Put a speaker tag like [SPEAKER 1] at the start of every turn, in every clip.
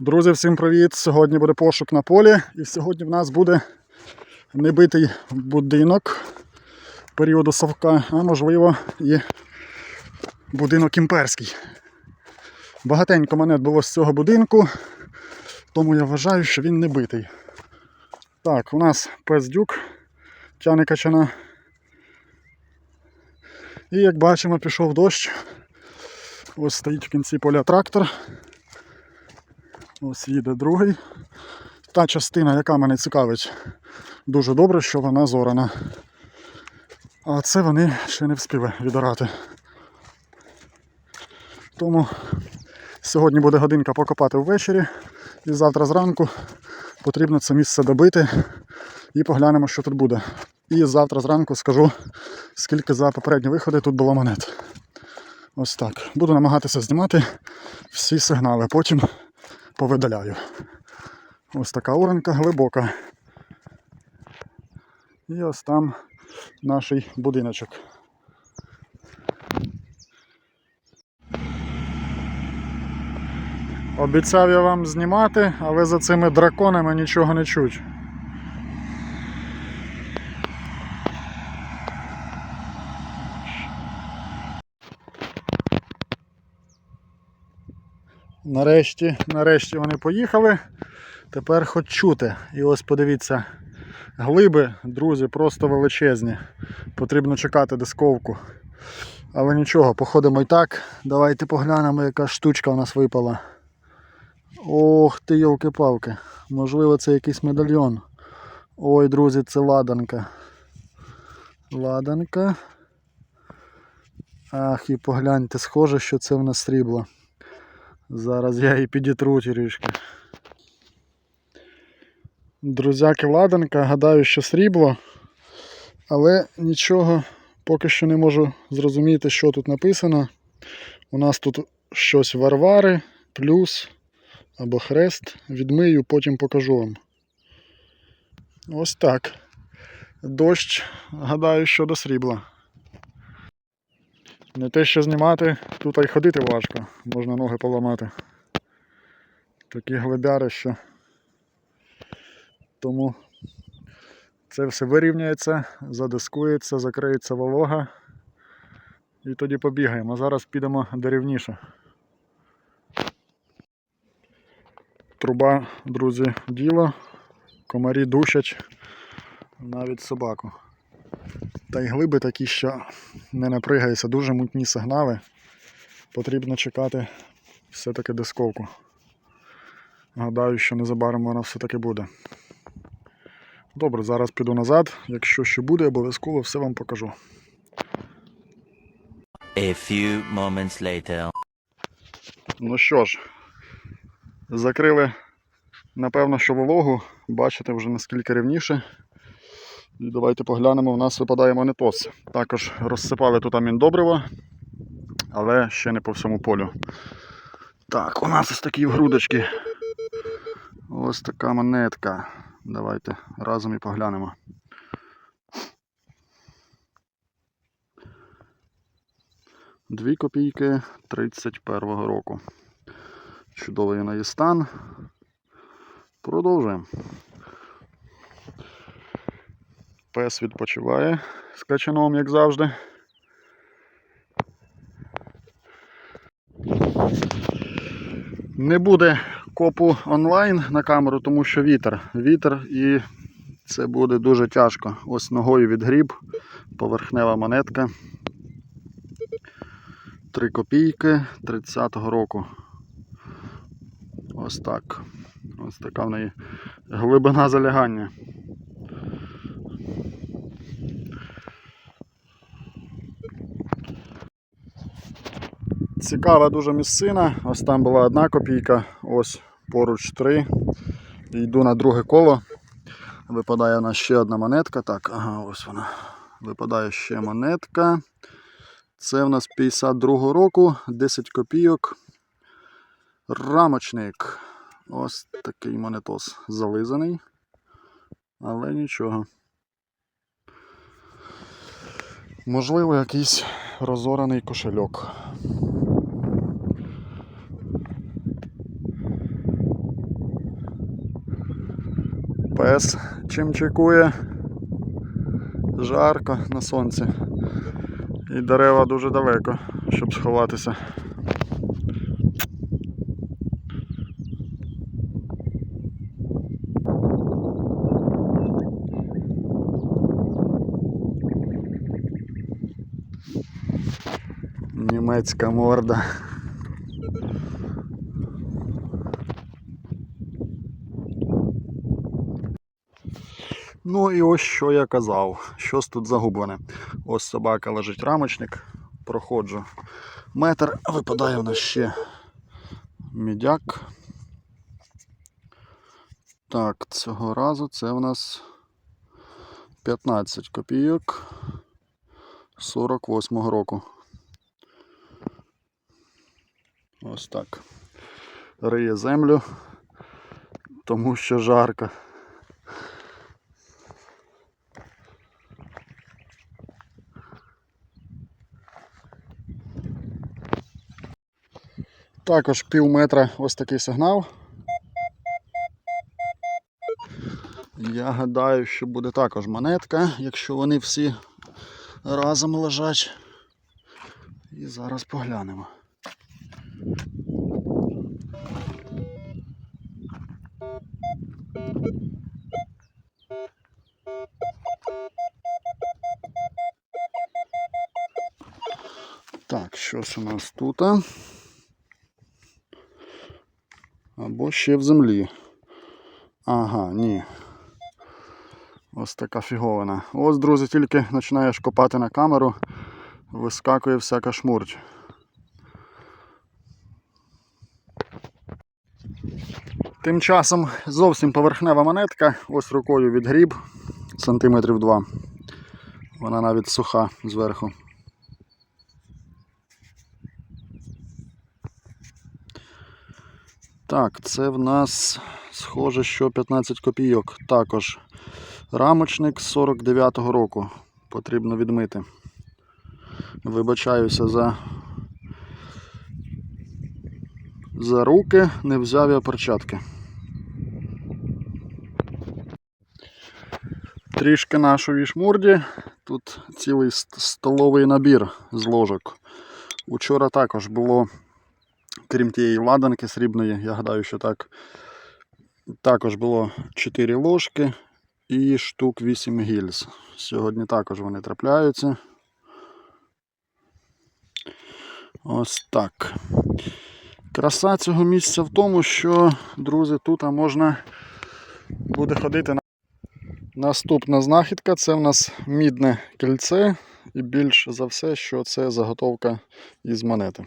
[SPEAKER 1] Друзі, всім привіт! Сьогодні буде пошук на полі, і сьогодні в нас буде небитий будинок періоду совка, а можливо і будинок імперський. Багатенько монет було з цього будинку, тому я вважаю, що він не битий. Так, у нас пес дюк, тяне качана. І як бачимо, пішов дощ. Ось стоїть в кінці поля трактор. Ось їде другий. Та частина, яка мене цікавить, дуже добре, що вона зорана. А це вони ще не встигли відорати. Тому сьогодні буде годинка покопати ввечері і завтра зранку потрібно це місце добити і поглянемо, що тут буде. І завтра зранку скажу, скільки за попередні виходи тут було монет. Ось так. Буду намагатися знімати всі сигнали, потім повидаляю. Ось така уранка глибока. І ось там наш будиночок. Обіцяв я вам знімати, але за цими драконами нічого не чуть. Нарешті, нарешті вони поїхали. Тепер хоч чути. І ось подивіться, глиби, друзі, просто величезні. Потрібно чекати дисковку. Але нічого, походимо і так. Давайте поглянемо, яка штучка у нас випала. Ох ти, йолки-палки. Можливо, це якийсь медальйон. Ой, друзі, це ладанка. Ладанка. Ах, і погляньте, схоже, що це в нас срібло. Зараз я її підітру трішки. Друзяки ладанка, гадаю, що срібло, але нічого поки що не можу зрозуміти, що тут написано. У нас тут щось варвари, плюс або хрест. Відмию, потім покажу вам. Ось так. Дощ, гадаю, що до срібла. Не те, що знімати, тут й ходити важко, можна ноги поламати. Такі глибяри, що. Тому це все вирівняється, задискується, закриється волога. І тоді побігаємо. А зараз підемо де рівніше. Труба, друзі, діло. Комарі душать навіть собаку. Та й глиби такі, що не напригаються, дуже мутні сигнали. Потрібно чекати все-таки дисковку. Гадаю, що незабаром вона все-таки буде. Добре, зараз піду назад. Якщо що буде, обов'язково все вам покажу.
[SPEAKER 2] A few moments later.
[SPEAKER 1] Ну що ж, закрили, напевно, що вологу. Бачите вже наскільки рівніше. І давайте поглянемо, у нас випадає монетос. Також розсипали тут аміндобриво, але ще не по всьому полю. Так, у нас ось такі грудочки. Ось така монетка. Давайте разом і поглянемо. Дві копійки 31-го року. Чудовий на її стан. Продовжуємо. Пес відпочиває з качаном, як завжди. Не буде копу онлайн на камеру, тому що вітер. Вітер і це буде дуже тяжко. Ось ногою відгріб, поверхнева монетка. 3 копійки 30-го року. Ось так. Ось така в неї глибина залягання. Цікава дуже місцина. Ось там була одна копійка, ось поруч три. Йду на друге коло. Випадає у нас ще одна монетка. Так, ага, ось вона. Випадає ще монетка. Це в нас 52-го року, 10 копійок. Рамочник. Ось такий монетос зализаний. Але нічого. Можливо, якийсь розораний кошельок. Пес чим чекує. Жарко на сонці. І дерева дуже далеко, щоб сховатися. Німецька морда. Ну і ось що я казав. Щось тут загублене. Ось собака лежить рамочник. Проходжу метр, випадає в нас ще мідяк. Так, цього разу це в нас 15 копійок 48-го року. Ось так. Риє землю, тому що жарко. Також пів метра ось такий сигнал. Я гадаю, що буде також монетка, якщо вони всі разом лежать. І зараз поглянемо. Так, щось у нас тут. Або ще в землі. Ага, ні. Ось така фіговина. Ось, друзі, тільки починаєш копати на камеру, вискакує всяка шмурдь. Тим часом зовсім поверхнева монетка, ось рукою відгріб сантиметрів 2. Вона навіть суха зверху. Так, це в нас схоже, що 15 копійок. Також рамочник 49-го року. Потрібно відмити. Вибачаюся за, за руки, не взяв я перчатки. Трішки нашої шмурді. Тут цілий столовий набір з ложок. Учора також було крім тієї ладанки срібної, я гадаю, що так. Також було 4 ложки і штук 8 гільз. Сьогодні також вони трапляються. Ось так. Краса цього місця в тому, що, друзі, тут можна буде ходити на. Наступна знахідка це в нас мідне кільце, і більш за все, що це заготовка із монети.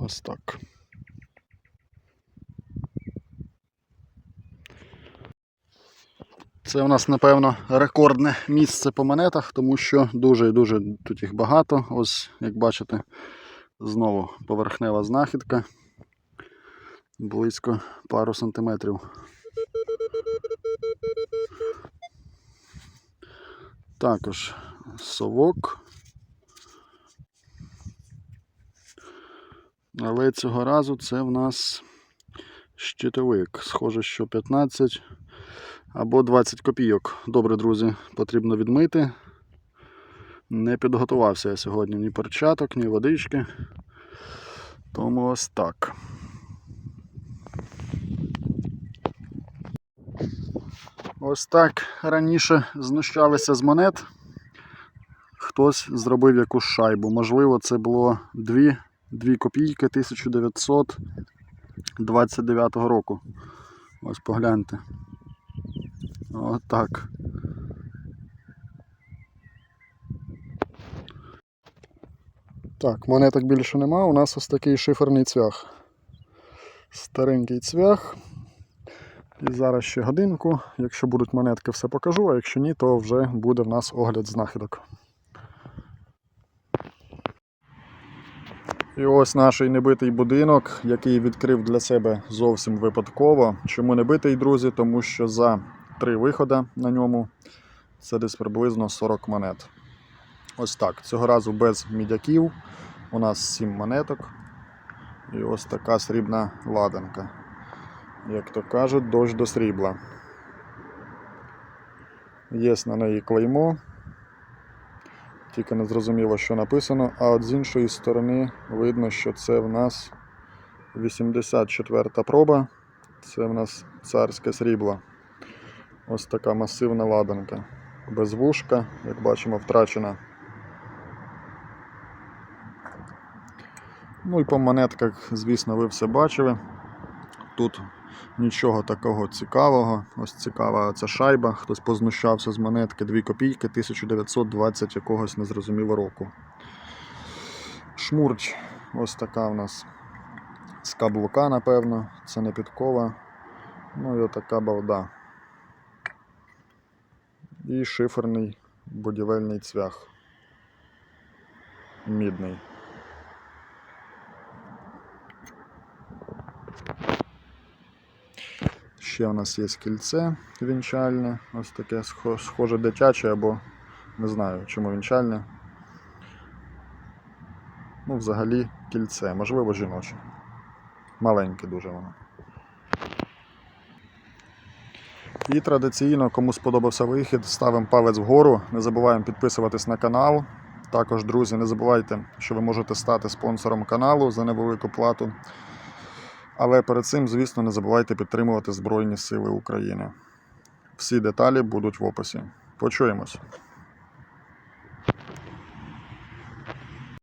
[SPEAKER 1] Ось так. Це у нас, напевно, рекордне місце по монетах, тому що дуже і дуже тут їх багато. Ось, як бачите, знову поверхнева знахідка. Близько пару сантиметрів. Також совок. Але цього разу це в нас щитовик. Схоже, що 15 або 20 копійок. Добре, друзі, потрібно відмити. Не підготувався я сьогодні ні перчаток, ні водички. Тому ось так. Ось так раніше знущалися з монет. Хтось зробив якусь шайбу. Можливо, це було 2, 2 копійки 1929 року. Ось погляньте. Отак. Так, монеток більше нема. У нас ось такий шиферний цвях. Старенький цвях. І зараз ще годинку. Якщо будуть монетки, все покажу, а якщо ні, то вже буде в нас огляд знахідок. І ось наш небитий будинок, який відкрив для себе зовсім випадково. Чому не битий, друзі? Тому що за три виходи на ньому це десь приблизно 40 монет. Ось так. Цього разу без мідяків. У нас 7 монеток. І ось така срібна ладанка. Як то кажуть, дощ до срібла. Є на неї клеймо. Тільки не зрозуміло, що написано. А от з іншої сторони видно, що це в нас 84 проба. Це в нас царське срібло. Ось така масивна ладанка. Без вушка, як бачимо, втрачена. Ну і по монетках, звісно, ви все бачили. Тут нічого такого цікавого. Ось цікава ця шайба. Хтось познущався з монетки 2 копійки 1920 якогось незрозумілого року. Шмурч, ось така в нас з каблука, напевно, це не підкова. Ну і отака балда. І шиферний будівельний цвях. Мідний. Ще у нас є кільце вінчальне, ось таке схоже дитяче або не знаю чому вінчальне. Ну, взагалі кільце, можливо, жіноче. Маленьке дуже воно. І традиційно, кому сподобався вихід, ставимо палець вгору. Не забуваємо підписуватись на канал. Також, друзі, не забувайте, що ви можете стати спонсором каналу за невелику плату. Але перед цим, звісно, не забувайте підтримувати Збройні Сили України. Всі деталі будуть в описі. Почуємось.